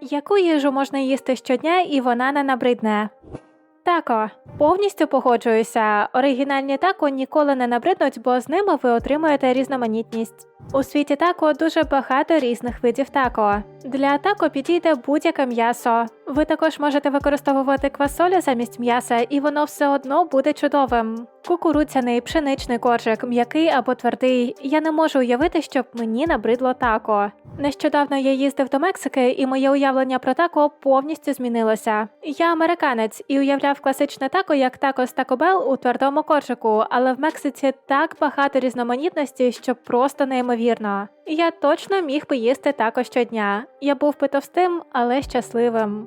Яку їжу можна їсти щодня і вона не набридне? Тако, повністю погоджуюся. Оригінальні тако ніколи не набриднуть, бо з ними ви отримуєте різноманітність. У світі тако дуже багато різних видів тако. Для тако підійде будь-яке м'ясо. Ви також можете використовувати квасолю замість м'яса, і воно все одно буде чудовим. Кукурудзяний, пшеничний коржик, м'який або твердий. Я не можу уявити, щоб мені набридло тако. Нещодавно я їздив до Мексики, і моє уявлення про тако повністю змінилося. Я американець і уявляв класичне тако як тако з Taco у твердому коржику, але в Мексиці так багато різноманітності, що просто неймовірно. Я точно міг би їсти тако щодня. Я був би товстим, але щасливим.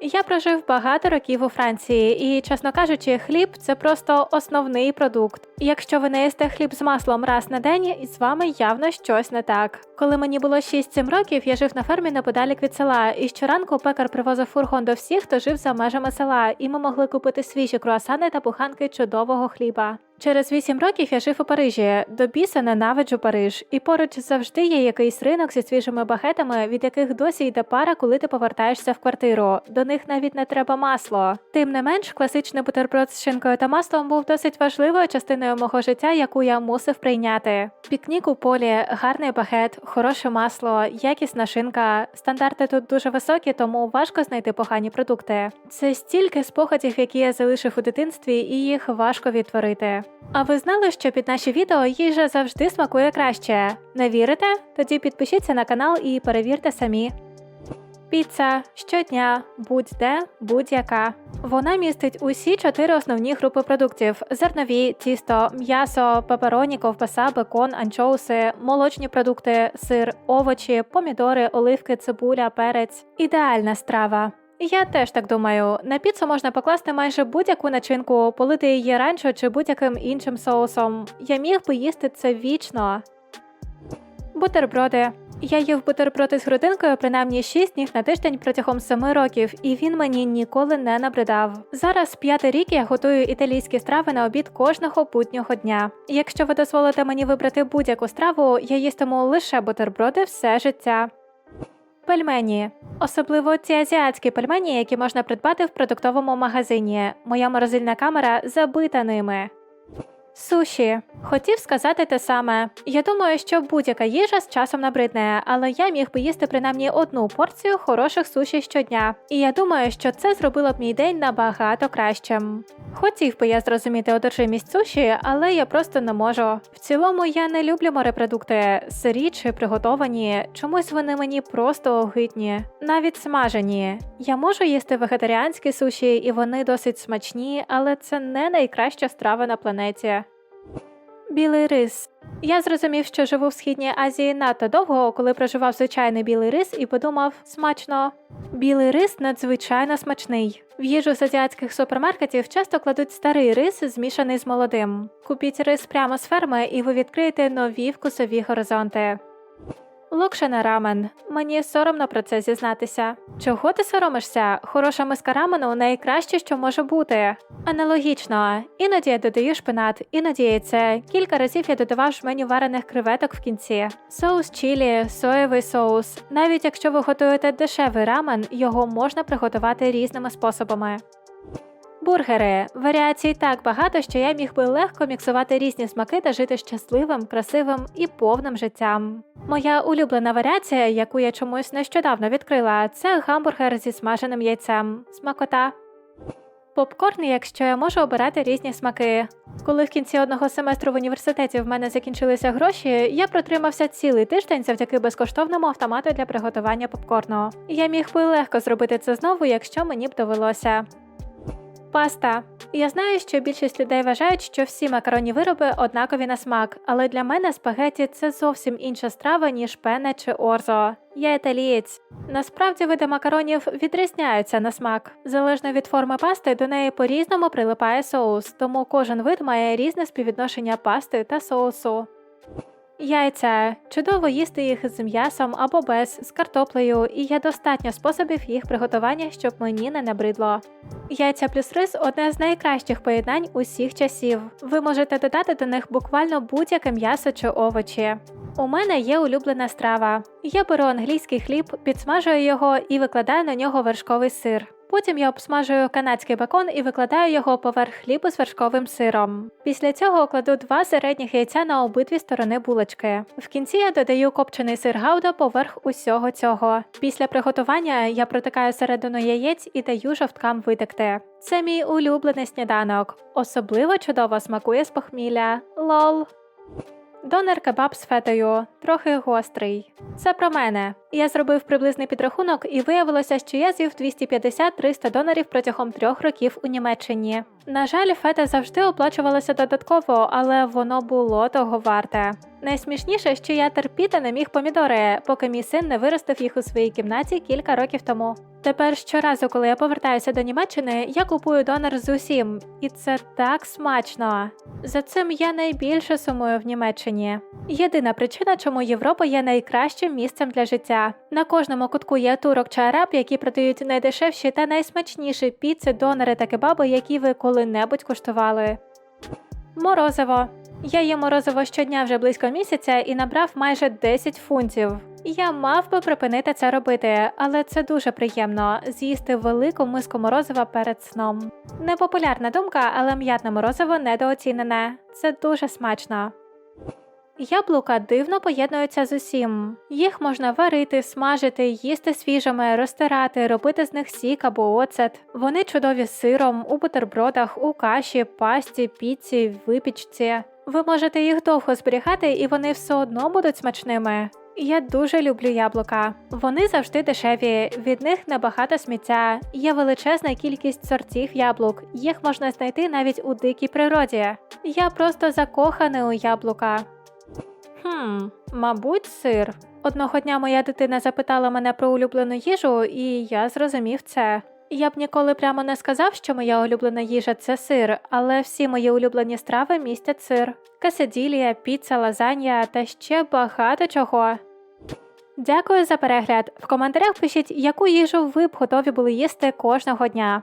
Я прожив багато років у Франції, і, чесно кажучи, хліб це просто основний продукт. Якщо ви не їсте хліб з маслом раз на день, з вами явно щось не так. Коли мені було 6-7 років, я жив на фермі неподалік від села, і щоранку пекар привозив фургон до всіх, хто жив за межами села, і ми могли купити свіжі круасани та буханки чудового хліба. Через 8 років я жив у Парижі. До біса ненавиджу Париж, і поруч завжди є якийсь ринок зі свіжими багетами, від яких досі йде пара, коли ти повертаєшся в квартиру. До них навіть не треба масло. Тим не менш, класичний бутерброд з шинкою та маслом був досить важливою частиною мого життя, яку я мусив прийняти. Пікнік у полі, гарний багет, хороше масло, якісна шинка. Стандарти тут дуже високі, тому важко знайти погані продукти. Це стільки спогадів, які я залишив у дитинстві, і їх важко відтворити. А ви знали, що під наші відео їжа завжди смакує краще? Не вірите? Тоді підпишіться на канал і перевірте самі. Піца щодня, будь-де, будь-яка. Вона містить усі чотири основні групи продуктів: зернові, тісто, м'ясо, пепероні, ковбаса, бекон, анчоуси, молочні продукти, сир, овочі, помідори, оливки, цибуля, перець. Ідеальна страва. Я теж так думаю. На піцу можна покласти майже будь-яку начинку, полити її ранчо чи будь-яким іншим соусом. Я міг би їсти це вічно. Бутерброди. Я їв бутерброди з грудинкою принаймні 6 днів на тиждень протягом 7 років, і він мені ніколи не набридав. Зараз п'ятий рік я готую італійські страви на обід кожного буднього дня. Якщо ви дозволите мені вибрати будь-яку страву, я їстиму лише бутерброди все життя. Пельмені, особливо ці азіатські пельмені, які можна придбати в продуктовому магазині. Моя морозильна камера забита ними. Суші. Хотів сказати те саме. Я думаю, що будь-яка їжа з часом набридне, але я міг би їсти принаймні одну порцію хороших суші щодня. І я думаю, що це зробило б мій день набагато кращим. Хотів би я зрозуміти одержимість суші, але я просто не можу. В цілому я не люблю морепродукти, сирі чи приготовані. Чомусь вони мені просто огидні, навіть смажені. Я можу їсти вегетаріанські суші, і вони досить смачні, але це не найкраща страва на планеті. Білий рис. Я зрозумів, що живу в східній Азії надто довго, коли проживав звичайний білий рис, і подумав смачно. Білий рис надзвичайно смачний. В їжу з азіатських супермаркетів часто кладуть старий рис, змішаний з молодим. Купіть рис прямо з ферми, і ви відкриєте нові вкусові горизонти. Локшина рамен. Мені соромно про це зізнатися. Чого ти соромишся? Хороша миска рамену найкраще, що може бути. Аналогічно, іноді я додаю шпинат, іноді яйце. Кілька разів я додавав жменю варених креветок в кінці. Соус чілі, соєвий соус. Навіть якщо ви готуєте дешевий рамен, його можна приготувати різними способами. Бургери. Варіацій так багато, що я міг би легко міксувати різні смаки та жити щасливим, красивим і повним життям. Моя улюблена варіація, яку я чомусь нещодавно відкрила, це гамбургер зі смаженим яйцем. Смакота. Попкорн, якщо я можу обирати різні смаки. Коли в кінці одного семестру в університеті в мене закінчилися гроші, я протримався цілий тиждень завдяки безкоштовному автомату для приготування попкорну. Я міг би легко зробити це знову, якщо мені б довелося. Паста. Я знаю, що більшість людей вважають, що всі макаронні вироби однакові на смак, але для мене спагеті це зовсім інша страва, ніж пене чи орзо. Я італієць. Насправді види макаронів відрізняються на смак. Залежно від форми пасти, до неї по-різному прилипає соус, тому кожен вид має різне співвідношення пасти та соусу. Яйця чудово їсти їх з м'ясом або без, з картоплею, і є достатньо способів їх приготування, щоб мені не набридло. Яйця плюс рис одне з найкращих поєднань усіх часів. Ви можете додати до них буквально будь-яке м'ясо чи овочі. У мене є улюблена страва. Я беру англійський хліб, підсмажую його і викладаю на нього вершковий сир. Потім я обсмажую канадський бекон і викладаю його поверх хлібу з вершковим сиром. Після цього кладу два середніх яйця на обидві сторони булочки. В кінці я додаю копчений сир гауда поверх усього цього. Після приготування я протикаю середину яєць і даю жовткам витекти. Це мій улюблений сніданок. Особливо чудово смакує з похмілля. Лол. Донер кебаб з фетою, трохи гострий. Це про мене. Я зробив приблизний підрахунок і виявилося, що я з'їв 250-300 донорів протягом трьох років у Німеччині. На жаль, фета завжди оплачувалася додатково, але воно було того варте. Найсмішніше, що я терпіти не міг помідори, поки мій син не виростив їх у своїй кімнаті кілька років тому. Тепер щоразу, коли я повертаюся до Німеччини, я купую донор з усім, і це так смачно. За цим я найбільше сумую в Німеччині. Єдина причина, чому Європа є найкращим місцем для життя. На кожному кутку є турок чи араб, які продають найдешевші та найсмачніші піци, донори та кебаби, які ви коли-небудь куштували. Морозиво. Я їм морозиво щодня вже близько місяця і набрав майже 10 фунтів. Я мав би припинити це робити, але це дуже приємно з'їсти велику миску морозива перед сном. Непопулярна думка, але м'ятне морозиво недооцінене. Це дуже смачно. Яблука дивно поєднуються з усім. Їх можна варити, смажити, їсти свіжими, розтирати, робити з них сік або оцет. Вони чудові з сиром, у бутербродах, у каші, пасті, піці, випічці. Ви можете їх довго зберігати, і вони все одно будуть смачними. Я дуже люблю яблука. Вони завжди дешеві, від них небагато сміття. Є величезна кількість сортів яблук. Їх можна знайти навіть у дикій природі. Я просто закоханий у яблука. Хм, мабуть, сир. Одного дня моя дитина запитала мене про улюблену їжу, і я зрозумів це. Я б ніколи прямо не сказав, що моя улюблена їжа це сир, але всі мої улюблені страви містять сир: касаділія, піца, лазанья та ще багато чого. Дякую за перегляд. В коментарях пишіть, яку їжу ви б готові були їсти кожного дня.